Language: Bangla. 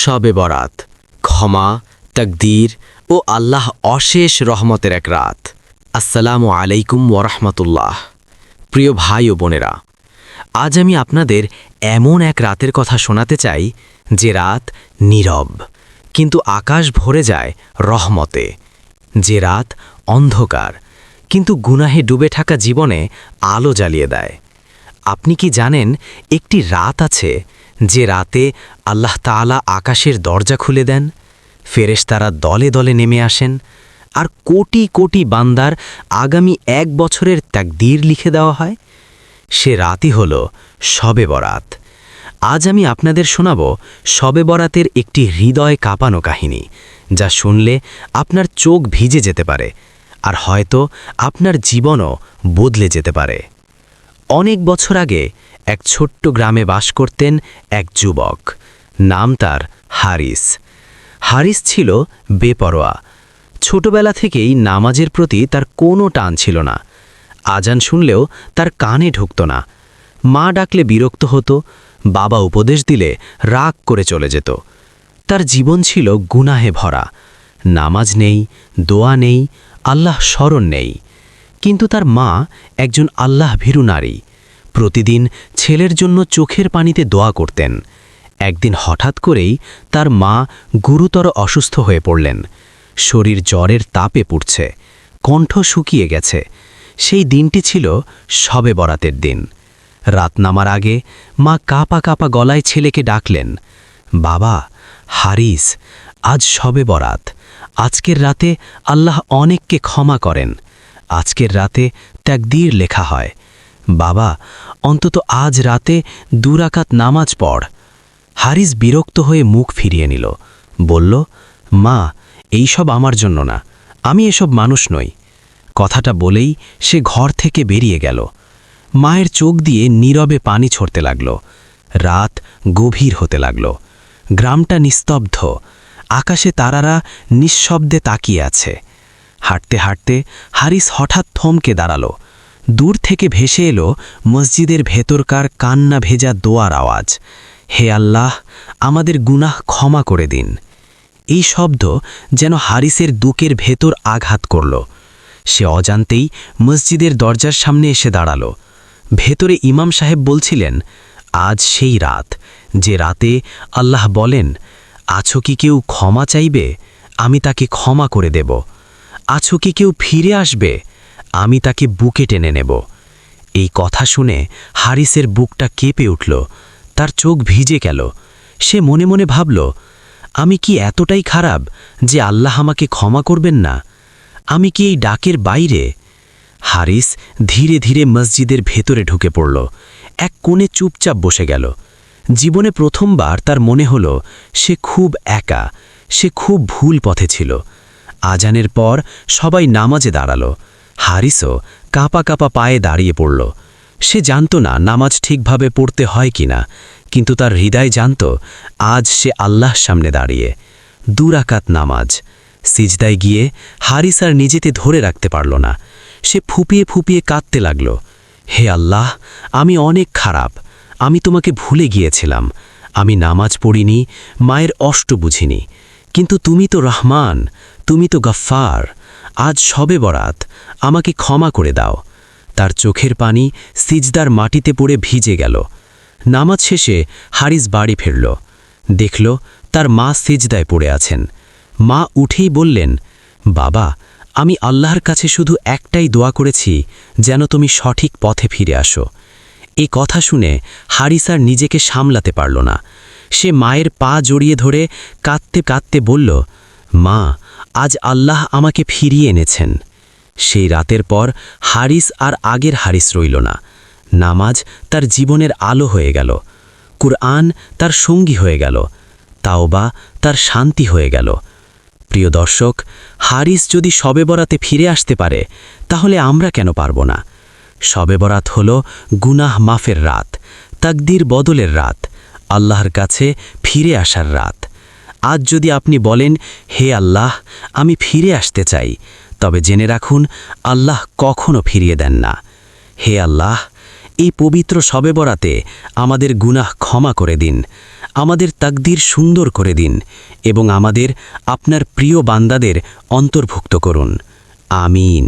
শবে বরাত, ক্ষমা, তকদির ও আল্লাহ অশেষ রহমতের এক রাত। আসসালামু আলাইকুম ওরহমতুল্লাহ প্রিয় ভাই ও বোনেরা, আজ আমি আপনাদের এমন এক রাতের কথা শোনাতে চাই যে রাত নীরব, কিন্তু আকাশ ভরে যায় রহমতে। যে রাত অন্ধকার, কিন্তু গুনাহে ডুবে থাকা জীবনে আলো জ্বালিয়ে দেয়। আপনি কি জানেন, একটি রাত আছে যে রাতে আল্লাহ তাআলা আকাশের দরজা খুলে দেন, ফেরেশতারা দলে দলে নেমে আসেন আর কোটি কোটি বান্দার আগামী এক বছরের তাকদীর লিখে দেওয়া হয়। সে রাতই হল শবে বরাত। আজ আমি আপনাদের শোনাব শবে বরাতের একটি হৃদয় কাঁপানো কাহিনী, যা শুনলে আপনার চোখ ভিজে যেতে পারে আর হয়তো আপনার জীবনও বদলে যেতে পারে। অনেক বছর আগে এক ছোট্ট গ্রামে বাস করতেন এক যুবক। নাম তার হারিস। হারিস ছিল বেপরোয়া। ছোটবেলা থেকেই নামাজের প্রতি তার কোনো টান ছিল না। আজান শুনলেও তার কানে ঢুকত না। মা ডাকলে বিরক্ত হতো, বাবা উপদেশ দিলে রাগ করে চলে যেত। তার জীবন ছিল গুনাহে ভরা। নামাজ নেই, দোয়া নেই, আল্লাহ স্মরণ নেই। কিন্তু তার মা একজন আল্লাহ ভীরু নারী। প্রতিদিন ছেলের জন্য চোখের পানিতে দোয়া করতেন। একদিন হঠাৎ করেই তার মা গুরুতর অসুস্থ হয়ে পড়লেন। শরীর জ্বরের তাপে পুড়ছে, কণ্ঠ শুকিয়ে গেছে। সেই দিনটি ছিল শবে বরাতের দিন। রাত নামার আগে মা কাপা কাপা গলায় ছেলেকে ডাকলেন, বাবা, হারিস, আজ শবে বরাত। আজকের রাতে আল্লাহ অনেককে ক্ষমা করেন। আজকের রাতে ত্যাগদীর লেখা হয়। বাবা, অন্তত আজ রাতে দুরাকাত নামাজ পড়। হারিস বিরক্ত হয়ে মুখ ফিরিয়ে নিল। বলল, মা এইসব আমার জন্য না। আমি এসব মানুষ নই। কথাটা বলেই সে ঘর থেকে বেরিয়ে গেল। মায়ের চোখ দিয়ে নীরবে পানি ছড়তে লাগল। রাত গভীর হতে লাগল। গ্রামটা নিস্তব্ধ। আকাশে তারারা নিঃশব্দে তাকিয়ে আছে। হাঁটতে হাঁটতে হারিস হঠাৎ থমকে দাঁড়াল। দূর থেকে ভেসে এলো মসজিদের ভেতরকার কান্না ভেজা দোয়ার আওয়াজ। হে আল্লাহ, আমাদের গুনাহ ক্ষমা করে দিন। এই শব্দ যেন হারিসের দুকের ভেতর আঘাত করল। সে অজান্তেই মসজিদের দরজার সামনে এসে দাঁড়াল। ভেতরে ইমাম সাহেব বলছিলেন, আজ সেই রাত। যে রাতে আল্লাহ বলেন, আছো কি কেউ ক্ষমা চাইবে? আমি তাকে ক্ষমা করে দেব। আছো কি কেউ ফিরে আসবে? আমি তাকে বুকে টেনে নেব। এই কথা শুনে হারিসের বুকটা কেঁপে উঠল, তার চোখ ভিজে গেল। সে মনে মনে ভাবল, আমি কি এতটাই খারাপ যে আল্লাহ আমাকে ক্ষমা করবেন না? আমি কি এই ডাকের বাইরে? হারিস ধীরে ধীরে মসজিদের ভেতরে ঢুকে পড়ল। এক কোণে চুপচাপ বসে গেল। জীবনে প্রথমবার তার মনে হল, সে খুব একা, সে খুব ভুল পথে ছিল। আজানের পর সবাই নামাজে দাঁড়াল। হারিসও কাপা কাপা পায়ে দাঁড়িয়ে পড়ল। সে জানত না নামাজ ঠিকভাবে পড়তে হয় কিনা, কিন্তু তার হৃদয় জানত আজ সে আল্লাহর সামনে দাঁড়িয়ে। দুরাকাত নামাজ, সিজদায় গিয়ে হারিস আর নিজেতে ধরে রাখতে পারল না। সে ফুপিয়ে ফুপিয়ে কাঁদতে লাগল, হে আল্লাহ, আমি অনেক খারাপ, আমি তোমাকে ভুলে গিয়েছিলাম, আমি নামাজ পড়িনি, মায়ের অষ্ট বুঝিনি, কিন্তু তুমি তো রহমান, তুমি তো গফ্ফার আজ সবে বরাত, আমাকে ক্ষমা করে দাও। তার চোখের পানি সিজদার মাটিতে পড়ে ভিজে গেল। নামাজ শেষে হারিস বাড়ি ফিরল। দেখল তার মা সিজদায় পড়ে আছেন। মা উঠেই বললেন, বাবা, আমি আল্লাহর কাছে শুধু একটাই দোয়া করেছি, যেন তুমি সঠিক পথে ফিরে আসো। এ কথা শুনে হারিসার নিজেকে সামলাতে পারল না। সে মায়ের পা জড়িয়ে ধরে কাঁদতে কাঁদতে বলল, মা আজ আল্লাহ আমাকে ফিরিয়ে এনেছেন। সেই রাতের পর হারিস আর আগের হারিস রইল না। নামাজ তার জীবনের আলো হয়ে গেল। কুরআন তার সঙ্গী হয়ে গেল। তাওবা তার শান্তি হয়ে গেল। প্রিয় দর্শক, হারিস যদি শবে বরাতে ফিরে আসতে পারে, তাহলে আমরা কেন পারব না? শবে বরাত হল গুনাহ মাফের রাত, তাকদির বদলের রাত, আল্লাহর কাছে ফিরে আসার রাত। আজ যদি আপনি বলেন, হে আল্লাহ, আমি ফিরে আসতে চাই। তবে জেনে রাখুন, আল্লাহ কখনো ফিরিয়ে দেন না। হে আল্লাহ, এই পবিত্র শবে বরাতে আমাদের গুনাহ ক্ষমা করে দিন, আমাদের তাকদির সুন্দর করে দিন এবং আমাদের আপনার প্রিয় বান্দাদের অন্তর্ভুক্ত করুন। আমিন।